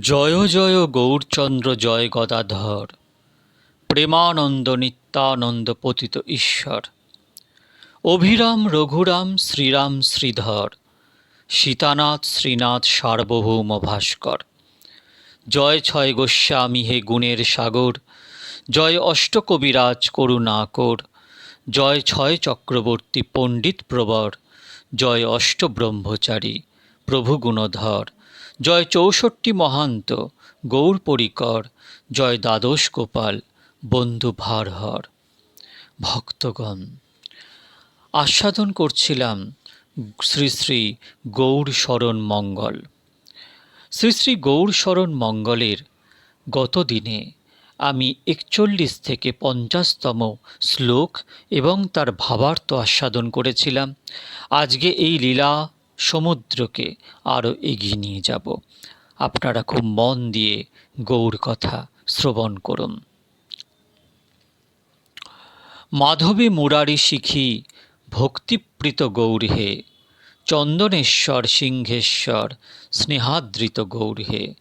জয় জয় গৌরচন্দ্র, জয় গদাধর। প্রেমানন্দ, নিত্যানন্দ পতিত ঈশ্বর। অভিরাম রঘুরাম শ্রীরাম শ্রীধর। সীতানাথ শ্রীনাথ সার্বভৌম ভাস্কর। জয় ছয় গোস্বামী হে গুণের সাগর। জয় অষ্টকবিরাজ করুণাকর জয় ছয় চক্রবর্তী পণ্ডিত প্রবর। জয় অষ্ট ব্রহ্মচারী প্রভু গুণধর। জয় চৌষট্টি মহান্ত, গৌর পরিকর, জয় দ্বাদশ গোপাল, বন্ধু ভারহর। ভক্তগণ, আস্বাদন করছিলাম শ্রী শ্রী গৌর শরণ মঙ্গল। শ্রী শ্রী গৌর শরণ মঙ্গলের গত দিনে আমি একচল্লিশ থেকে পঞ্চাশতম শ্লোক এবং তার ভাবার্থ আস্বাদন করেছিলাম। আজকে এই লীলা সমুদ্রকে আরও এগিয়ে নিয়ে যাব। আপনারা খুব মন দিয়ে গৌর কথা শ্রবণ করুন। মাধবী মুরারি শিখি, ভক্তিপ্রীত গৌর হে। চন্দনেশ্বর সিংহেশ্বর স্নেহাদৃত গৌর হে।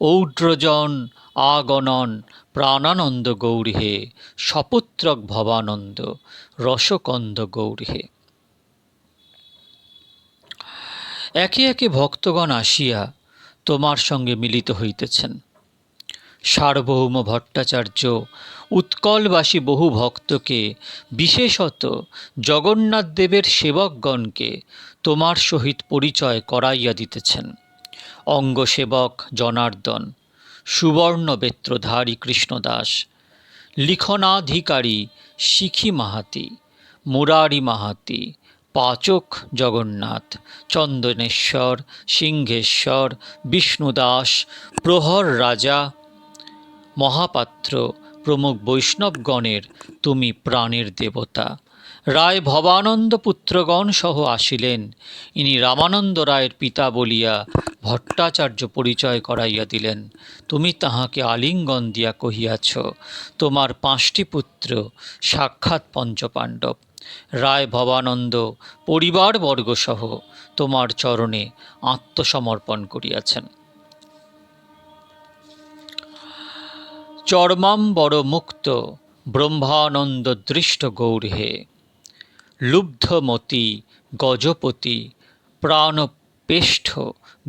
ঔড্রজন আগনন প্রাণানন্দ গৌর হে। সপুত্রক ভবানন্দ, রসকন্দ গৌর হে একে একে ভক্তগণ আসিয়া তোমার সঙ্গে মিলিত হইতেছেন। সার্বভৌম ভট্টাচার্য, উৎকলবাসী বহু ভক্তকে, বিশেষত জগন্নাথ দেবের সেবকগণকে তোমার সহিত পরিচয় করাইয়া দিতেছেন। অঙ্গসেবক জনার্দন সুবর্ণ বেত্রধারী কৃষ্ণদাস, লিখনাধিকারী শিখি মাহাতি, মুরারি মাহাতি পাচক জগন্নাথ, চন্দনেশ্বর, সিংহেশ্বর, বিষ্ণুদাস, প্রহর রাজা, মহাপাত্র, প্রমুখ বৈষ্ণবগণের তুমি প্রাণের দেবতা। রায় ভবানন্দ পুত্রগণ সহ আসিলেন। ইনি রামানন্দ রায়ের পিতা বলিয়া ভট্টাচার্য পরিচয় করাইয়া দিলেন। তুমি তাহাকে আলিঙ্গন দিয়া কহিয়াছ, তোমার পাঁচটি পুত্র, সাক্ষাৎ পঞ্চপাণ্ডব। রায় ভবানন্দ পরিবারবর্গসহ তোমার চরণে আত্মসমর্পণ করিয়াছেন। চর্মাম্বর মুক্ত ব্রহ্মানন্দ দৃষ্ট গৌরহে লুব্ধমতি গজপতি প্রাণপেষ্ঠ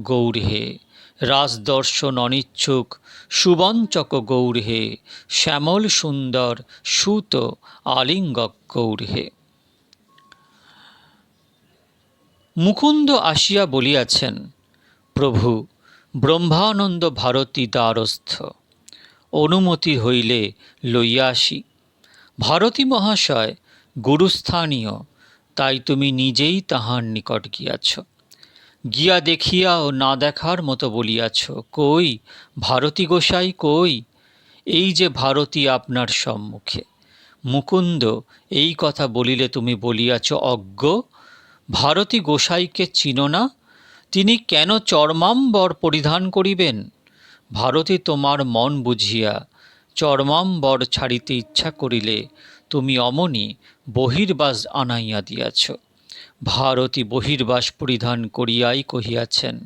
গৌরহে রাজদর্শন অনিচ্ছুক সুবঞ্চক গৌরহে শ্যামল সুন্দর সুত আলিঙ্গক গৌরহে মুকুন্দ আসিয়া বলিয়াছেন, প্রভু, ব্রহ্মানন্দ ভারতী দ্বারস্থ। অনুমতি হইলে লইয়া আসি। ভারতী মহাশয়, গুরুস্থানীয়, তাই তুমি নিজেই তাহার নিকট গিয়াছ। গিয়া দেখিয়া ও না দেখার মতো বলিয়াছ, কই, ভারতী গোসাই কই? এই যে ভারতী আপনার সম্মুখে। মুকুন্দ, এই কথা বলিলে তুমি বলিয়াছ, অজ্ঞ? ভারতী গোসাইকে চিনো না? তিনি কেন চর্মাম্বর পরিধান করিবেন? ভারতী তোমার মন বুঝিয়া, চর্মাম্বর ছাড়িতে ইচ্ছা করিলে তুমি অমনি বহির্বাস আনাইয়া দিয়াছ। ভারতী বহির্বাস পরিধান করিয়াই কহিয়াছেন,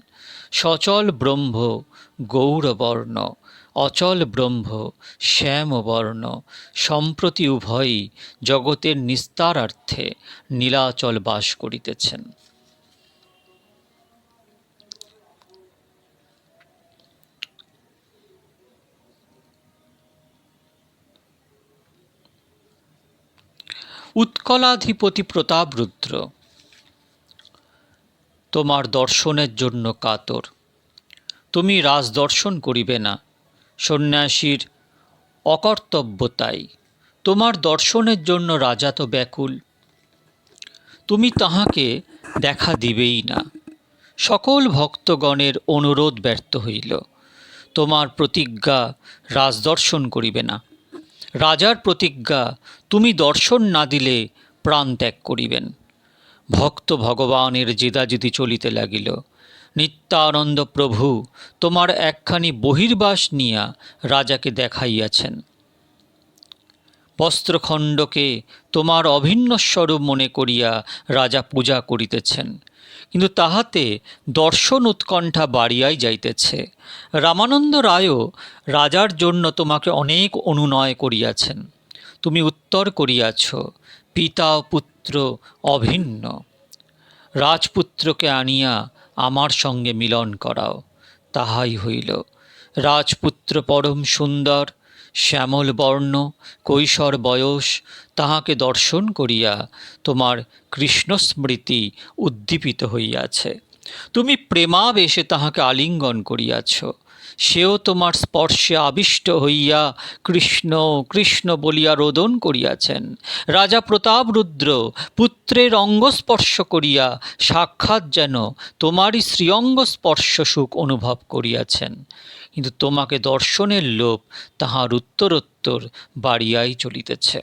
সচল ব্রহ্ম গৌরবর্ণ অচল ব্রহ্ম শ্যামবর্ণ সম্প্রতি উভয়ই জগতের নিস্তারার্থে নীলাচল বাস করিতেছেন। উৎকলাধিপতি প্রতাপ রুদ্র, তোমার দর্শনের জন্য কাতর। তুমি রাজদর্শন করিবে না সন্ন্যাসীর অকর্তব্যতাই। তোমার দর্শনের জন্য রাজা তো ব্যাকুল। তুমি তাহাকে দেখা দিবেই না। সকল ভক্তগণের অনুরোধ ব্যর্থ হইল। তোমার প্রতিজ্ঞা রাজদর্শন করিবে না। রাজার প্রতিজ্ঞা তুমি দর্শন না দিলে প্রাণ ত্যাগ করিবেন। ভক্ত ভগবানের জেদাজেদি চলিতে লাগিল। নিত্যানন্দ প্রভু, তোমার একখানি বহির্বাস নিয়া রাজাকে দেখাইয়াছেন। বস্ত্রখণ্ডকে তোমার অভিন্ন স্বরূপ মনে করিয়া রাজা পূজা করিতেছেন, কিন্তু তাহাতে দর্শন উৎকণ্ঠা বাড়িয়াই যাইতেছে। রামানন্দ রায়ও রাজার জন্য তোমাকে অনেক অনুনয় করিয়াছেন। তুমি উত্তর করিয়াছ, পিতা ও পুত্র অভিন্ন। রাজপুত্রকে আনিয়া আমার সঙ্গে মিলন করাও। তাহাই হইল। রাজপুত্র পরম সুন্দর, শ্যামল বর্ণ, কৈশোর বয়স, তাহাকে দর্শন করিয়া তোমার কৃষ্ণস্মৃতি উদ্দীপিত হইয়াছে। তুমি প্রেমাবেশে তাহাকে আলিঙ্গন করিয়াছ। সেও তোমার স্পর্শে আবিষ্ট হইয়া কৃষ্ণ কৃষ্ণ বলিয়া রোদন করিয়াছেন। রাজা প্রতাপরুদ্র পুত্রের অঙ্গস্পর্শ করিয়া সাক্ষাৎ যেন তোমারই শ্রীঅঙ্গ স্পর্শ সুখ অনুভব করিয়াছেন। কিন্তু তোমাকে দর্শনের লোভ তাহার উত্তরোত্তর বাড়িয়াই চলিতেছে।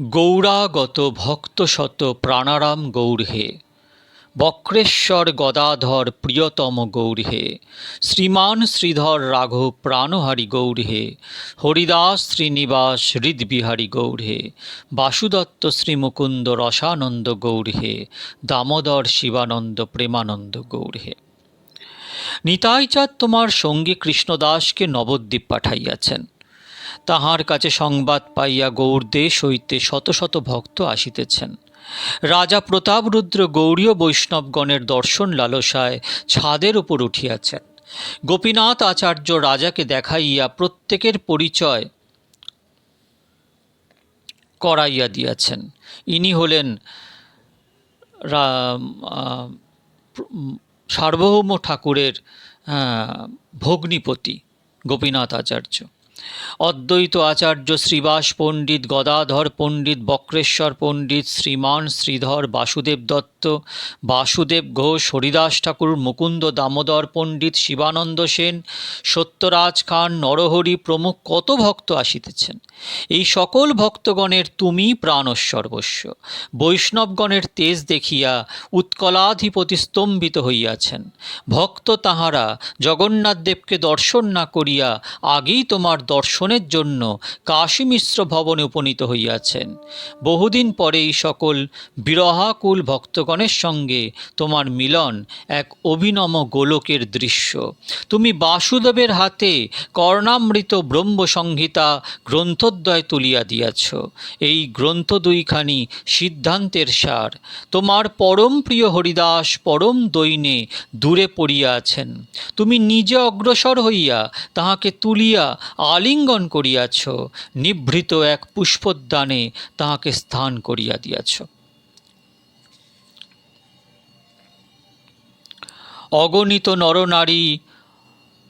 গৌরাগত ভক্তশত প্রাণারাম গৌরহে বক্রেশ্বর গদাধর প্রিয়তম গৌরহে শ্রীমান শ্রীধর রাঘব প্রাণহারি গৌরহে হরিদাস শ্রীনিবাস হৃদবিহারী গৌরহে বাসুদত্ত শ্রীমুকুন্দ রসানন্দ গৌরহে দামোদর শিবানন্দ প্রেমানন্দ গৌরহে নিতাইচাঁদ তোমার সঙ্গে কৃষ্ণদাসকে নবদ্বীপ পাঠাইয়াছেন। তাহার কাছে সংবাদ পাইয়া গৌরদেশ হইতে শত শত ভক্ত আসিতেছেন। রাজা প্রতাপরুদ্র গৌরীয় বৈষ্ণবগণের দর্শন লালসায় ছাদের উপর উঠিয়াছেন। গোপীনাথ আচার্য রাজাকে দেখাইয়া প্রত্যেকের পরিচয় করাইয়া দিয়াছেন। ইনি হলেন সার্বভৌম ঠাকুরের ভগ্নিপতি গোপীনাথ আচার্য। অদ্বৈত আচার্য শ্রীবাস পণ্ডিত গদাধর পণ্ডিত বক্রেশ্বর পণ্ডিত শ্রীমান শ্রীধর বাসুদেব দত্ত বাসুদেব ঘোষ, হরিদাস ঠাকুর, মুকুন্দ দামোদর পণ্ডিত শিবানন্দ সেন, সত্যরাজ খান, নরহরি প্রমুখ কত ভক্ত আসিতেছেন? এই সকল ভক্তগণের তুমি প্রাণ সর্বস্ব বৈষ্ণবগণের তেজ দেখিয়া উৎকলাধিপতি স্তম্ভিত হইয়াছেন। ভক্ত তাহারা জগন্নাথ দেবকে দর্শন না করিয়া আগেই তোমার দর্শনের জন্য কাশী মিশ্র ভবনে উপনীত হইয়াছেন। বহুদিন পরে এই সকল বিরহাকুল ভক্তগণের সঙ্গে তোমার মিলন এক অভিনম গোলকের দৃশ্য। তুমি বাসুদেবের হাতে কর্ণামৃত ব্রহ্মসংহিতা গ্রন্থদ্বয় তুলিয়া দিয়াছ। এই গ্রন্থ দুইখানি সিদ্ধান্তের সার। তোমার পরম প্রিয় হরিদাস পরম দৈনে দূরে পড়িয়া আছেন। তুমি নিজে অগ্রসর হইয়া তাহাকে তুলিয়া আলিঙ্গন করিয়াছ। নিভৃত এক পুষ্পোদ্যানে তাহাকে স্থান করিয়া দিয়াছ। অগণিত নরনারী,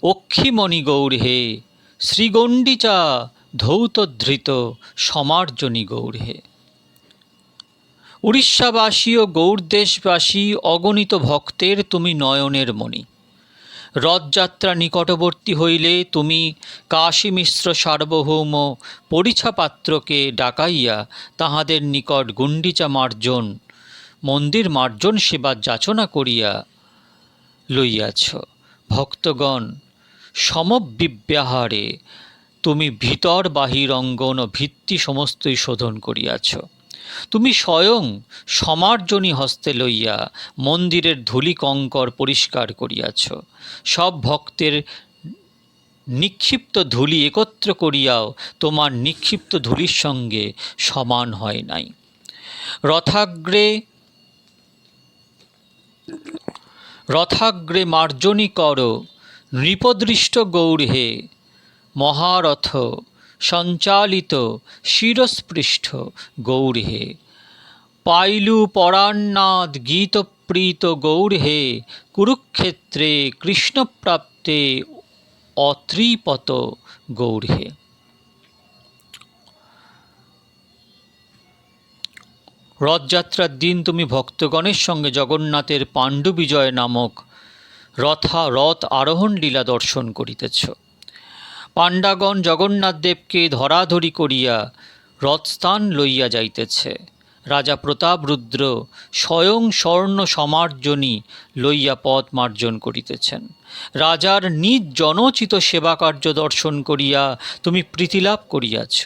অক্ষিমণি গৌর হে, শ্রীগণ্ডিচা ধৌতধৃত সমার্জনী গৌর হে। উড়িষ্যাবাসী ও গৌরদেশবাসী, অগণিত ভক্তের তুমি নয়নের মণি। রথযাত্রা নিকটবর্তী হইলে তুমি কাশী মিশ্র সার্বভৌম পরিছাপাত্রকে ডাকাইয়া তাহাদের নিকট গুণ্ডিচা মার্জন মন্দির মার্জন সেবা যাচনা করিয়া লইয়াছ। ভক্তগণ, সমবিব্যাহারে তুমি ভিতর বাহির অঙ্গন ও ভিত্তি সমস্তই শোধন করিয়াছ। তুমি স্বয়ং সমার্জনী হস্তে লইয়া মন্দিরের ধূলি কঙ্কর পরিষ্কার করিয়াছ। সব ভক্তের নিক্ষিপ্ত ধূলি একত্র করিয়াও তোমার নিক্ষিপ্ত ধূলির সঙ্গে সমান হয় নাই। রথাগ্রে রথাগ্রে মার্জনী কর, নৃপদৃষ্ট গৌরহে মহারথ, সঞ্চালিত শিরস্পৃষ্ঠ গৌরহে পাইলু পরান্নাদ গীতপ্রীত গৌরহে কুরুক্ষেত্রে কৃষ্ণপ্রাপ্তে অত্রিপত গৌরহে রথযাত্রার দিন তুমি ভক্তগণের সঙ্গে জগন্নাথের পাণ্ডু বিজয় নামক রথা রথ আরোহণ লীলা দর্শন করিতেছ। পাণ্ডাগণ জগন্নাথদেবকে ধরাধরি করিয়া রথস্থান লইয়া যাইতেছে। রাজা প্রতাপ রুদ্র স্বয়ং স্বর্ণ সমার্জনী লইয়া পথ মার্জন করিতেছেন। রাজার নিজ জনচিত সেবাকার্য দর্শন করিয়া তুমি প্রীতিলাভ করিয়াছ।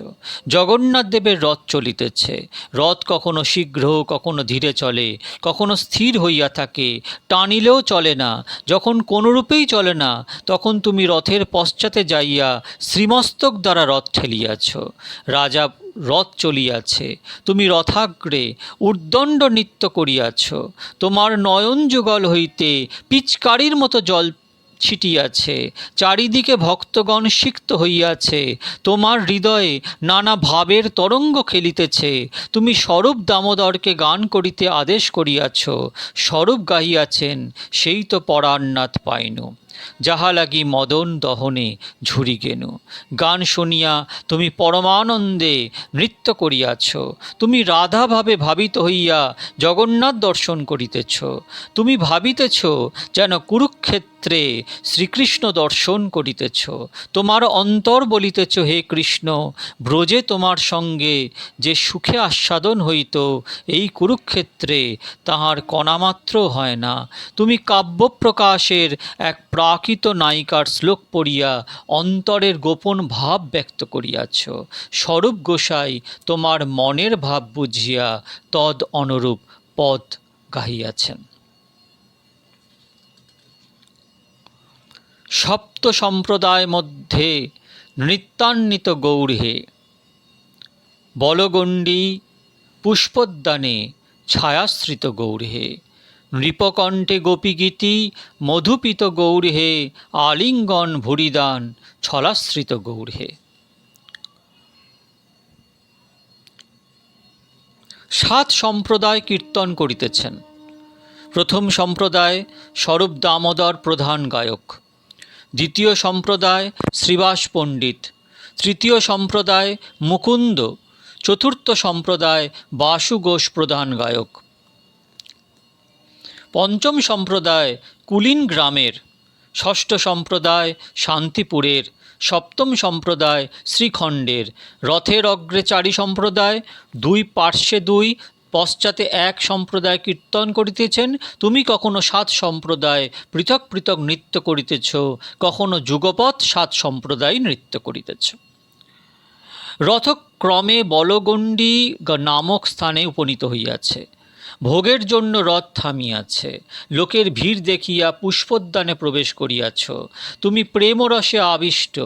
জগন্নাথ দেবের রথ চলিতেছে। রথ কখনো শীঘ্র, কখনো ধীরে চলে, কখনো স্থির হইয়া থাকে। টানিলেও চলে না, যখন কোনোরূপেই চলে না, তখন তুমি রথের পশ্চাতে যাইয়া শ্রীমস্তক দ্বারা রথ ঠেলিয়াছ। রাজা রথ চলিয়াছে, তুমি রথাগ্রে উর্দণ্ড নৃত্য করিয়াছ, তোমার নয়ন যুগল হইতে পিচকারির মতো জল ছিটিয়াছে, চারিদিকে ভক্তগণ সিক্ত হইয়াছে, তোমার হৃদয়ে নানা ভাবের তরঙ্গ খেলিতেছে, তুমি স্বরূপ দামোদরকে গান করিতে আদেশ করিয়াছ, স্বরূপ গাহিয়াছেন সেই তো পরাণনাথ পাইনু। যাহা লাগি মদন দহনে ঝুরি গেনু। গান শুনিয়া তুমি পরমানন্দে নৃত্য করিয়াছ। তুমি রাধাভাবে ভাবিত হইয়া জগন্নাথ দর্শন করিতেছ। তুমি ভাবিতেছ যেন কুরুক্ষেত্রে শ্রীকৃষ্ণ দর্শন করিতেছ। তোমার অন্তর বলিতেছ, হে কৃষ্ণ, ব্রজে তোমার সঙ্গে যে সুখে আস্বাদন হইত, এই কুরুক্ষেত্রে তাহার কণামাত্র হয় না। তুমি কাব্য প্রকাশের এক প্রাকৃত নায়িকার শ্লোক পড়িয়া অন্তরের গোপন ভাব ব্যক্ত করিয়াছ। স্বরূপ গোসাই, তোমার মনের ভাব বুঝিয়া তদ অনুরূপ পদ গাহিয়াছেন। সপ্ত সম্প্রদায় মধ্যে নৃত্যান্বিত গৌরহে বলগণ্ডী পুষ্পোদ্যানে ছায়াশ্রিত গৌরহে নৃপকণ্ঠে গোপীগীতি, মধুপিত গৌরহে আলিঙ্গন ভুরিদান, ছলাশ্রিত গৌরহে সাত সম্প্রদায় কীর্তন করিতেছেন। প্রথম সম্প্রদায় স্বরূপ দামোদর প্রধান গায়ক। দ্বিতীয় সম্প্রদায় শ্রীবাস পণ্ডিত। তৃতীয় সম্প্রদায় মুকুন্দ। চতুর্থ সম্প্রদায় বাসু ঘোষ প্রধান গায়ক। পঞ্চম সম্প্রদায় কুলিন গ্রামের, ষষ্ঠ সম্প্রদায় শান্তিপুরের, সপ্তম সম্প্রদায় শ্রীখণ্ডের। রথের অগ্রে চারি সম্প্রদায়, দুই পার্শ্বে দুই, পশ্চাতে এক সম্প্রদায় কীর্তন করিতেছেন। তুমি কখনো সাত সম্প্রদায় পৃথক পৃথক নৃত্য করিতেছ? কখনো যুগপৎ সাত সম্প্রদায় নৃত্য করিতেছ? রথক্রমে বলগণ্ডী নামক স্থানে উপনীত হইয়াছে। ভোগের জন্য রথ থামিয়াছে। লোকের ভিড় দেখিয়া পুষ্পোদ্যানে প্রবেশ করিয়াছ। তুমি প্রেমরসে আবিষ্ট।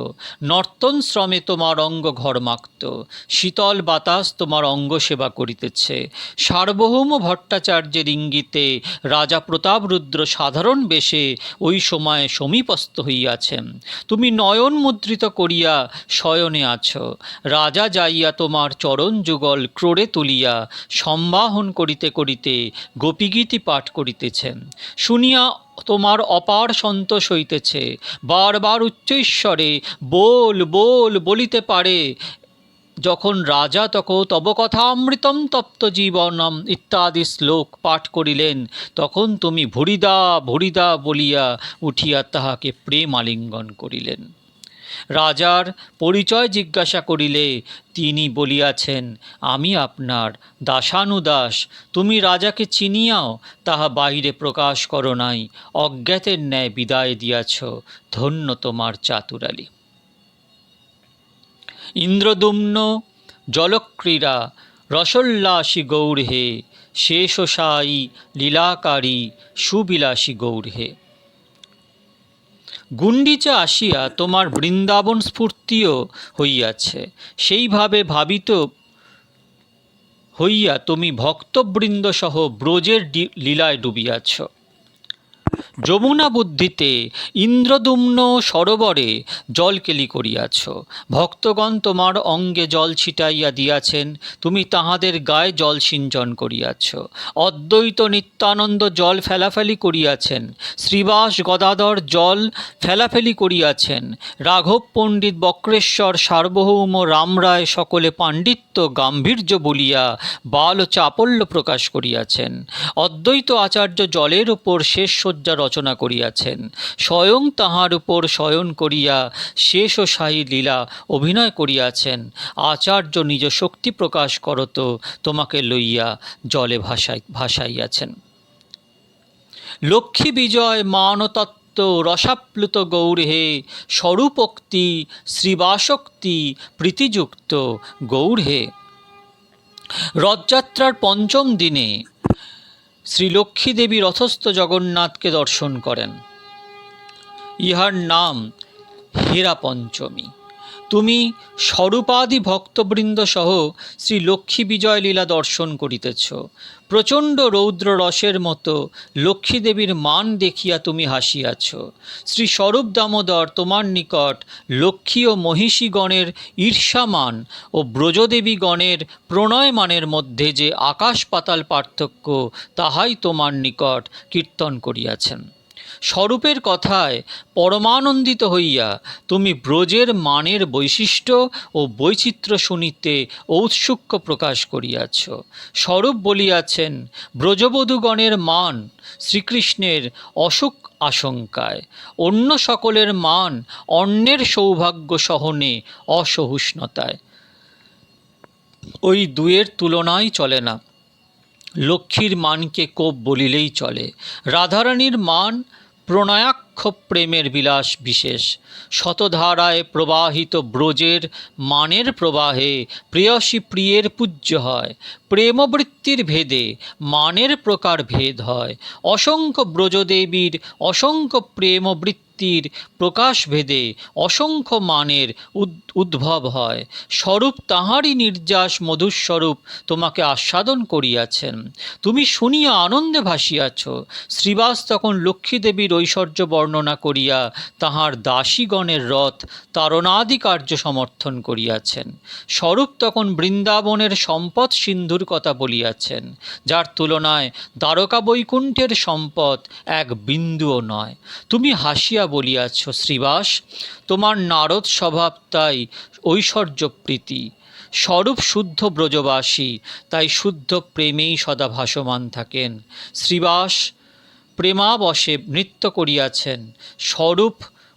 নর্তন শ্রমে তোমার অঙ্গ ঘরমাক্ত। শীতল বাতাস তোমার অঙ্গ সেবা করিতেছে। সার্বভৌম ভট্টাচার্যের ইঙ্গিতে রাজা প্রতাপরুদ্র সাধারণ বেশে ওই সময়ে সমীপস্থ হইয়াছেন। তুমি নয়ন মুদ্রিত করিয়া শয়নে আছো। রাজা যাইয়া তোমার চরণ যুগল ক্রোড়ে তুলিয়া সম্বাহন করিতে করিতে গোপীগীতি পাঠ করিতেছেন। শুনিয়া তোমার অপার সন্তোষ হইতেছে। বারবার উচ্চৈশ্বরে বল বল বলিতে পারে। যখন রাজা তক তব কথা অমৃতম তপ্ত জীবনম ইত্যাদি শ্লোক পাঠ করিলেন, তখন তুমি ভুরিদা ভুরিদা বলিয়া উঠিয়া তাহাকে প্রেম আলিঙ্গন করিলেন। রাজার পরিচয় জিজ্ঞাসা করিলে তিনি বলিয়াছেন, আমি আপনার দাসানুদাস, তুমি রাজাকে চিনিয়াও, তাহা বাহিরে প্রকাশ করো নাই, অজ্ঞাতের ন্যায় বিদায় দিয়াছ, ধন্য তোমার চাতুরালী। ইন্দ্রদুম্ন, জলক্রীড়া, রসোল্লাসী গৌরহে শেষসায়ী লীলাকারী, সুবিলাসী গৌরহে গুণ্ডিচা আসিয়া তোমার বৃন্দাবন স্ফূর্তিও হইয়াছে। সেইভাবে ভাবিত হইয়া তুমি ভক্তবৃন্দসহ ব্রজের লীলায় ডুবিয়াছ। যমুনা বুদ্ধিতে ইন্দ্রদুম্ন সরোবরে জলকেলি করিয়াছ। ভক্তগণ তোমার অঙ্গে জল ছিটাইয়া দিয়াছেন, তুমি তাহাদের গায়ে জল সিঞ্চন করিয়াছ। অদ্বৈত নিত্যানন্দ জল ফেলাফেলি করিয়াছেন, শ্রীবাস গদাধর জল ফেলাফেলি করিয়াছেন, রাঘব পণ্ডিত বক্রেশ্বর সার্বভৌম রামরায় সকলে পাণ্ডিত্য গাম্ভীর্য বলিয়া বাল চাপল্য প্রকাশ করিয়াছেন। অদ্বৈত আচার্য জলের উপর শেষ শয্যা রচনা করিয়াছেন। স্বয়ং তাহার উপর শয়ন করিয়া শেষ ও সায়ী লীলা অভিনয় করিয়াছেন। আচার্য নিজ শক্তি প্রকাশ করত, তোমাকে লইয়া জলে ভাসাই ভাসাইয়াছেন। লক্ষ্মী বিজয়, মানতত্ত্ব, রসাপ্লুত গৌর হে, স্বরূপোক্তি, শ্রীবাসক্তি, প্রীতিযুক্ত গৌর হে। রথযাত্রার পঞ্চম দিনে শ্রী লক্ষ্মী দেবী রথস্থ জগন্নাথকে দর্শন করেন। ইহার নাম হেরা পঞ্চমী। তুমি স্বরূপাদি ভক্তবৃন্দ সহ শ্রী লক্ষ্মী বিজয় লীলা দর্শন করিতেছ। প্রচণ্ড রৌদ্র রসের মতো লক্ষ্মীদেবীর মান দেখিয়া তুমি হাসিয়াছ। শ্রী স্বরূপ দামোদর তোমার নিকট লক্ষ্মী ও মহিষীগণের ঈর্ষামান ও ব্রজদেবীগণের প্রণয়মানের মধ্যে যে আকাশ পাতাল পার্থক্য, তাহাই তোমার নিকট কীর্তন করিয়াছেন। স্বরূপের কথায় পরমানন্দিত হইয়া তুমি ব্রজের মানের বৈশিষ্ট্য ও বৈচিত্র্য শুনিতে ঔৎসুক্য প্রকাশ করিয়াছ। স্বরূপ বলিয়াছেন, ব্রজবধূগণের মান শ্রীকৃষ্ণের অসুখ আশঙ্কায়। অন্য সকলের মান অন্যের সৌভাগ্য সহনে অসহিষ্ণুতায়। ওই দুয়ের তুলনাই চলে না। লক্ষ্মীর মানকে কোপ বলিলেই চলে। রাধারানীর মান প্রণয়াক্ষ প্রেমের বিলাস বিশেষ। শতধারায় প্রবাহিত ব্রজের মানের প্রবাহে প্রেয়সী প্রিয়ের পূজ্য হয়। প্রেমবৃত্তির ভেদে মানের প্রকার ভেদ হয়। অসংখ্য ব্রজদেবীর অসংখ্য প্রেমবৃত্তির প্রকাশ ভেদে অসংখ্য মানের উদ- উদ্ভব হয়। স্বরূপ তাহারই নির্যাস মধুস্বরূপ তোমাকে আস্বাদন করিয়াছেন। তুমি শুনিয়া আনন্দে ভাসিয়াছ। শ্রীবাস তখন লক্ষ্মীদেবীর ঐশ্বর্য বর্ণনা করিয়া তাহার দাসীগণের রথ তারণাদি কার্য সমর্থন করিয়াছেন। স্বরূপ তখন বৃন্দাবনের সম্পদ সিন্ধুর কথা বলিয়াছেন, যার তুলনায় দ্বারকা বৈকুণ্ঠের সম্পদ এক বিন্দুও নয়। তুমি হাসিয়া বলিয়াছ, শ্রীবাস, তোমার নারদ স্বভাব তাই ঐশ্বর্য প্রীতি স্বরূপ শুদ্ধ ব্রজবাসী, তাই শুদ্ধ প্রেমেই সদা ভাসমান থাকেন। শ্রীবাস প্রেমাবশে নৃত্য করিয়াছেন, স্বরূপ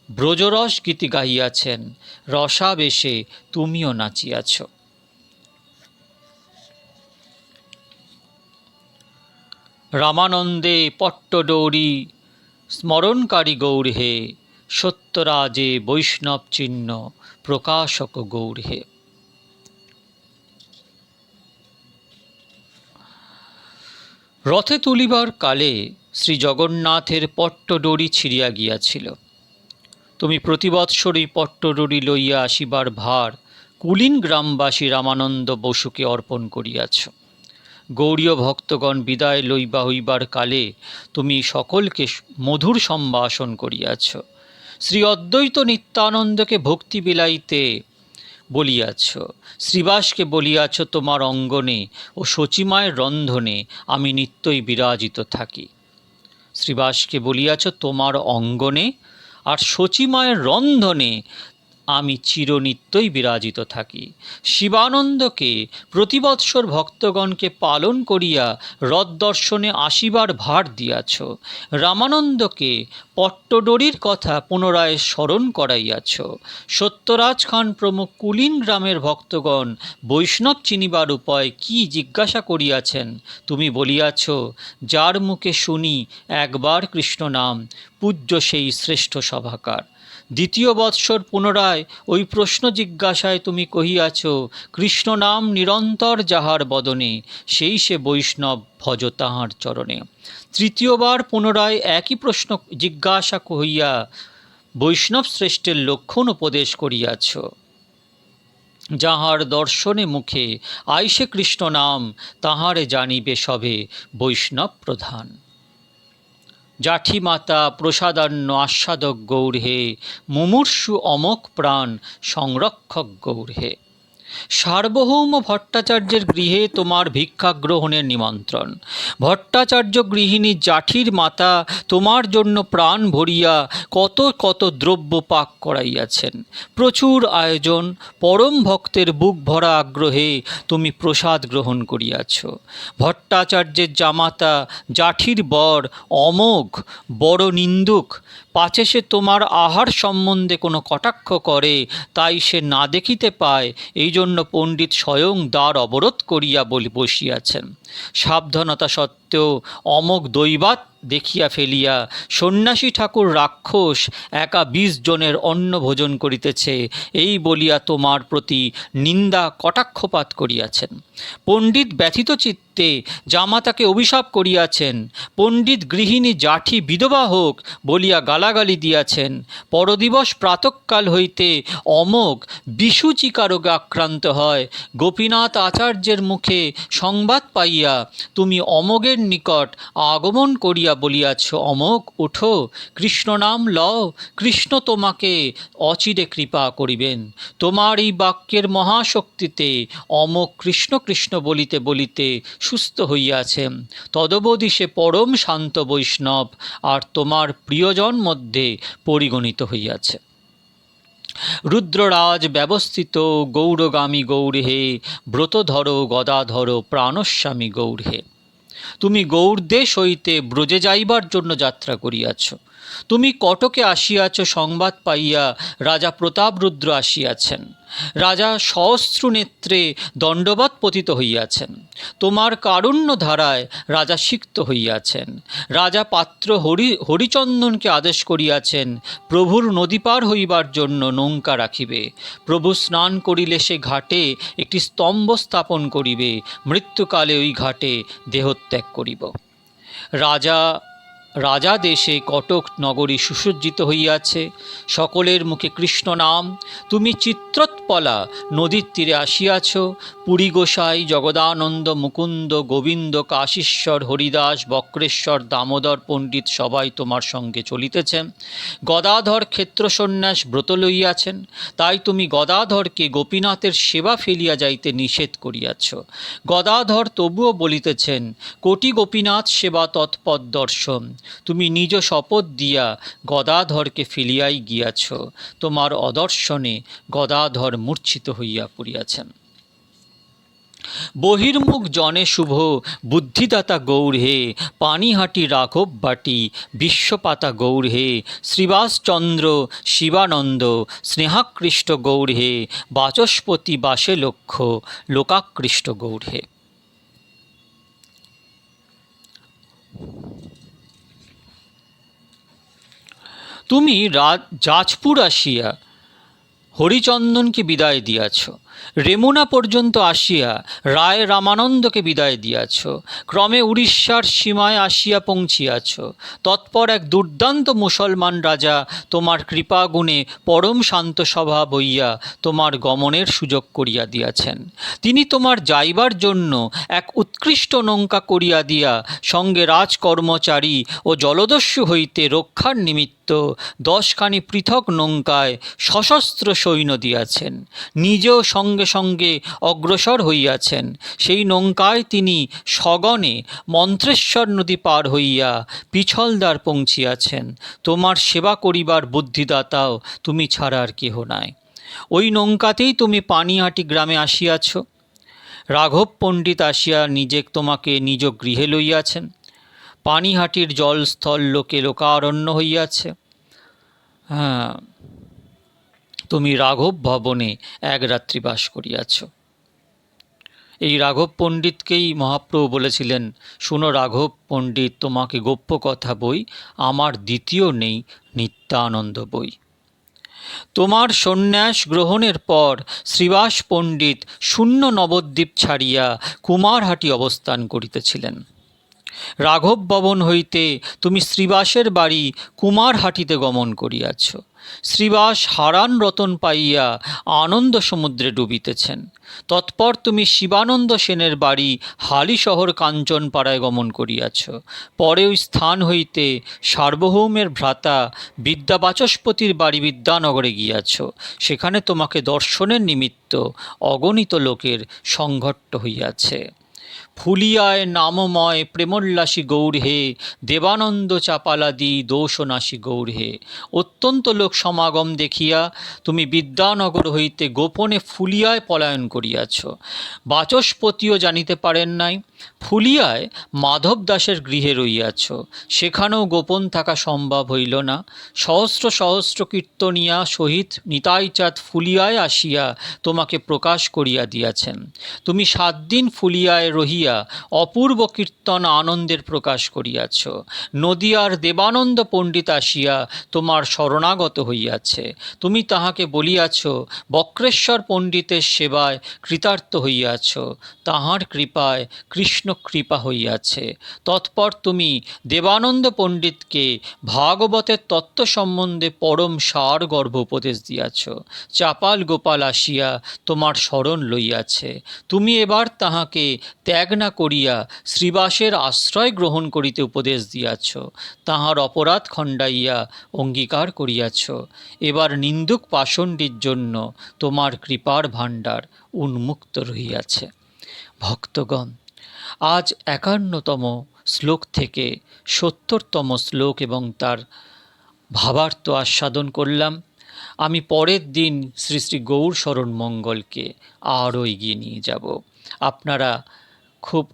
ব্রজরস গীতি গাইয়াছেন রসাবেশে তুমিও নাচিয়াছ। রামানন্দে পট্টডৌরি, স্মরণকারী গৌর হে, সত্যরাজে বৈষ্ণব চিহ্ন, প্রকাশক গৌর হে। রথে তুলিবার কালে শ্রী জগন্নাথের পট্টডড়ি ছিঁড়িয়া গিয়াছিল। তুমি প্রতিবৎসরই পট্টডড়ি লইয়া আসিবার ভার কুলীন গ্রামবাসী রামানন্দ বসুকে অর্পণ করিয়াছ। গৌরীয় ভক্তগণ বিদায় লইবা হইবার কালে তুমি সকলকে মধুর সম্ভাষণ করিয়াছ। শ্রী অদ্বৈত নিত্যানন্দকে ভক্তি বিলাইতে বলিয়াছ। শ্রীবাসকে বলিয়াছ, তোমার অঙ্গনে ও শচীমায়ের রন্ধনে আমি নিত্যই বিরাজিত থাকি। শ্রীবাসকে বলিয়াছ তোমার অঙ্গনে আর শচীমায়ের রন্ধনে আমি চিরনিত্যই বিরাজিত থাকি। শিবানন্দকে, প্রতিবৎসর ভক্তগণকে পালন করিয়া রথ দর্শনে আসিবার ভার দিয়াছ। রামানন্দকে পট্টডরির কথা পুনরায় স্মরণ করাইয়াছ। সত্যরাজ খান প্রমুখ কুলীন গ্রামের ভক্তগণ বৈষ্ণব চিনিবার উপায় কি জিজ্ঞাসা করিয়াছেন, তুমি বলিয়াছ, যার মুখে শুনি একবার কৃষ্ণ নাম, পূজ্য সেই শ্রেষ্ঠ সভাকার। দ্বিতীয় বৎসর পুনরায় ওই প্রশ্ন জিজ্ঞাসায় তুমি কহিয়াছ, কৃষ্ণ নাম নিরন্তর যাহার বদনে, সেই সে বৈষ্ণব ভজ তাহার চরণে। তৃতীয়বার পুনরায় একই প্রশ্ন জিজ্ঞাসা কহিয়া বৈষ্ণব শ্রেষ্ঠের লক্ষণ উপদেশ করিয়াছ। যাহার দর্শনে মুখে আইসে কৃষ্ণ নাম, তাহারে জানিবে সবে বৈষ্ণব প্রধান। জাঠি মাতা প্রসাদান্য আস্বাদক গৌর হে মুমূর্ষু অমক প্রাণ সংরক্ষক গৌর হে। সার্বভৌম ভট্টাচার্যের গৃহে তোমার ভিক্ষা গ্রহণের নিমন্ত্রণ। ভট্টাচার্য গৃহিণী জাঠির মাতা তোমার জন্য প্রাণ ভরিয়া কত কত দ্রব্য পাক করাইয়াছেন। প্রচুর আয়োজন, পরম ভক্তের বুক ভরা আগ্রহে তুমি প্রসাদ গ্রহণ করিয়াছ। ভট্টাচার্যের জামাতা জাঠির বর অমোঘ, বড় নিন্দুক পাছে সে তোমার আহার সম্বন্ধে কোনো কটাক্ষ করে, তাই সে না দেখিতে পায়। এই জন্য পণ্ডিত স্বয়ং দ্বার অবরোধ করিয়া বলি বসিয়াছেন। সাবধানতা সত্ত্বেও অমোঘ দৈবাত দেখিয়া ফেলিয়া সন্ন্যাসী ঠাকুর রাক্ষস একা বিশ জনের অন্ন ভোজন করিতেছে। এই বলিয়া তোমার প্রতি নিন্দা কটাক্ষপাত করিয়াছেন। পণ্ডিত ব্যথিত চিত্তে জামাতাকে অভিশাপ করিয়াছেন, পণ্ডিত গৃহিণী জাঠি বিধবা হোক বলিয়া গালাগালি দিয়াছেন, পরদিবস প্রাতকাল হইতে অমোঘ বিসূচিকা রোগে আক্রান্ত হয়। গোপীনাথ আচার্যের মুখে সংবাদ পাইয়া তুমি অমোঘের নিকট আগমন করিয়া বলিয়াছ, অমোঘ উঠো কৃষ্ণ নাম লও, কৃষ্ণ তোমাকে অচিরে কৃপা করিবেন। তোমার এই বাক্যের মহাশক্তিতে অমোঘ কৃষ্ণ কৃষ্ণ বলিতে বলিতে সুস্থ হইয়াছেন। তদবধি সে পরম শান্ত বৈষ্ণব, আর তোমার প্রিয়জন মধ্যে পরিগণিত হইয়াছে। রুদ্ররাজ ব্যবস্থিত, গৌরগামী গৌরহে ব্রতধর গদাধর, প্রাণস্বামী গৌরহে তুমি গৌরদেশ হইতে ব্রজে যাইবার জন্য যাত্রা করিয়াছ। তুমি কটকে আসিয়াছ সংবাদ পাইয়া রাজা প্রতাপরুদ্র আসিয়াছেন। রাজা সহস্র নেত্রে দণ্ডবাদ পতিত হইয়াছেন। তোমার কারুণ্য ধারায় রাজা সিক্ত হইয়াছেন। রাজা পাত্র হরি, হরিচন্দনকে আদেশ করিয়াছেন, প্রভুর নদী পার হইবার জন্য নৌকা রাখিবে। প্রভু স্নান করিলে সে ঘাটে একটি স্তম্ভ স্থাপন করিবে। মৃত্যুকালে ওই ঘাটে দেহত্যাগ করিব। রাজা রাজা দেশে কটক নগরী সুসজ্জিত হইয়াছে। সকলের মুখে কৃষ্ণ নাম। তুমি চিত্রোৎপলা নদীর তীরে আসিয়াছ। পুরী গোসাই, জগদানন্দ, মুকুন্দ, গোবিন্দ, কাশীশ্বর, হরিদাস, বক্রেশ্বর, দামোদর পণ্ডিত সবাই তোমার সঙ্গে চলিতেছেন গদাধর ক্ষেত্র সন্ন্যাস ব্রত লইয়াছেন। তাই তুমি গদাধরকে গোপীনাথের সেবা ফেলিয়া যাইতে নিষেধ করিয়াছ। গদাধর তবুও বলিতেছেন, কোটি গোপীনাথ সেবা তৎপদ দর্শন। তুমি নিজ শপথ দিয়া গদাধরকে ফেলিয়াই গিয়াছ। তোমার অদর্শনে গদাধর মূর্ছিত হইয়া পড়িয়াছেন। বহির্মুখ জনে শুভ, বুদ্ধিদাতা গৌর হে, পানিহাটি রাঘব বাটি, বিশ্বপাতা গৌর হে, শ্রীবাসচন্দ্র শিবানন্দ, স্নেহাকৃষ্ট গৌর হে, বাচস্পতি বাসে লক্ষ্য লোকাকৃষ্ট গৌর হে। তুমি রাজ যাজপুর আসিয়া হরিচন্দনকে বিদায় দিয়াছ। রেমুনা পর্যন্ত আসিয়া রায় রামানন্দকে বিদায় দিয়াছ। ক্রমে উড়িষ্যার সীমায় আসিয়া পৌঁছিয়াছ। তৎপর এক দুর্দান্ত মুসলমান রাজা তোমার কৃপাগুণে পরম শান্ত স্বভাব হইয়া তোমার গমনের সুযোগ করিয়া দিয়াছেন। তিনি তোমার যাইবার জন্য এক উৎকৃষ্ট নৌকা করিয়া দিয়া সঙ্গে রাজকর্মচারী ও জলদস্যু হইতে রক্ষার নিমিত্ত দশখানি পৃথক নৌকায় সশস্ত্র সৈন্য দিয়াছেন। নিজেও সঙ্গে সঙ্গে সঙ্গে অগ্রসর হইয়াছেন। সেই নৌকায় তিনি সগণে মন্ত্রেশ্বর নদী পার হইয়া পিছলদার পৌঁছিয়াছেন। তোমার সেবা করিবার বুদ্ধিদাতাও তুমি ছাড়া আর কেহ নাই। ওই নৌকাতেই তুমি পানিহাটি গ্রামে আসিয়াছ। রাঘব পণ্ডিত আসিয়া নিজে তোমাকে নিজ গৃহে লইয়াছেন। পানিহাটির জলস্থল লোকে লোকারণ্য হইয়াছে। হ্যাঁ তুমি রাঘব ভবনে এক রাত্রি বাস করিয়াছ। এই রাঘব পণ্ডিতকেই মহাপ্রভু বলেছিলেন, শুনো রাঘব পণ্ডিত, তোমাকে গোপ্য কথা বই, আমার দ্বিতীয় নেই নিত্যানন্দ বই। তোমার সন্ন্যাস গ্রহণের পর শ্রীবাস পণ্ডিত শূন্য নবদ্বীপ ছাড়িয়া কুমারহাটি অবস্থান করিতেছিলেন। রাঘব ভবন হইতে তুমি শ্রীবাসের বাড়ি কুমারহাটিতে গমন করিয়াছ। শ্রীবাস হারান রতন পাইয়া আনন্দ সমুদ্রে ডুবিতেছেন। তৎপর তুমি শিবানন্দ সেনের বাড়ি হালি শহর কাঞ্চনপাড়ায় গমন করিয়াছ। পরে ওই স্থান হইতে সার্বভৌমের ভ্রাতা বিদ্যাবাচস্পতির বাড়ি বিদ্যানগরে গিয়াছ। সেখানে তোমাকে দর্শনের নিমিত্ত অগণিত লোকের সংঘট্ট হইয়াছে। ফুলিয়ায় নামময় প্রেমোল্লাসী গৌর হে, দেবানন্দ চাপালাদি দোষনাশী গৌর হে। অত্যন্ত লোক সমাগম দেখিয়া তুমি বিদ্যানগর হইতে গোপনে ফুলিয়ায় পলায়ন করিয়াছ। বাচস্পতিও জানিতে পারেন নাই, ফুলিয়ায় মাধব দাসের গৃহে রইয়াছ। সেখানেও গোপন থাকা সম্ভব হইল না। সহস্র সহস্র কীর্তনিয়া সহিত নিতাইচাঁদ ফুলিয়ায় আসিয়া তোমাকে প্রকাশ করিয়া দিয়াছেন। তুমি সাত দিন ফুলিয়ায় রহিয়া অপূর্ব কীর্তন আনন্দের প্রকাশ করিয়াছ। নদিয়ার দেবানন্দ পণ্ডিত আসিয়া তোমার শরণাগত হইয়াছে। তুমি তাহাকে বলিয়াছ, বক্রেশ্বর পণ্ডিতের সেবায় কৃতার্থ হইয়াছ। তাহার কৃপায় কৃষ্ণ কৃপা হইয়াছে। তৎপর তুমি দেবানন্দ পণ্ডিতকে ভাগবতের তত্ত্ব সম্বন্ধে পরম সার গর্ভ উপদেশ দিয়াছ। চাপাল গোপাল আসিয়া তোমার শরণ লইয়াছে। তুমি এবার তাহাকে ত্যাগ না করিয়া শ্রীবাসের আশ্রয় গ্রহণ করিতে উপদেশ দিয়াছ। তাহার অপরাধ খণ্ডাইয়া অঙ্গীকার করিয়াছ। এবার নিন্দুক পাষণ্ডীর জন্য তোমার কৃপার ভাণ্ডার উন্মুক্ত রহিয়াছে। ভক্তগণ, আজ একান্নতম শ্লোক থেকে সত্তরতম শ্লোক এবং তার ভাবার্থ আস্বাদন করলাম। আমি পরের দিন শ্রী শ্রী গৌর শরণ মঙ্গলকে আরও এগিয়ে নিয়ে যাব। আপনারা খুব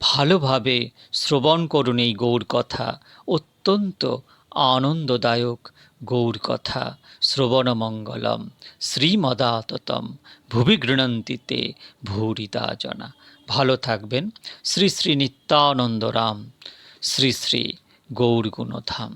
ভালোভাবে শ্রবণ করুন এই গৌর কথা। অত্যন্ত আনন্দদায়ক গৌর কথা। শ্রবণমঙ্গলম শ্রীমদাততম ভুবি গৃণন্তিতে জনা ভালো থাকবেন। শ্রী শ্রী নিত্যানন্দ রাম শ্রী শ্রী গৌর গুণধাম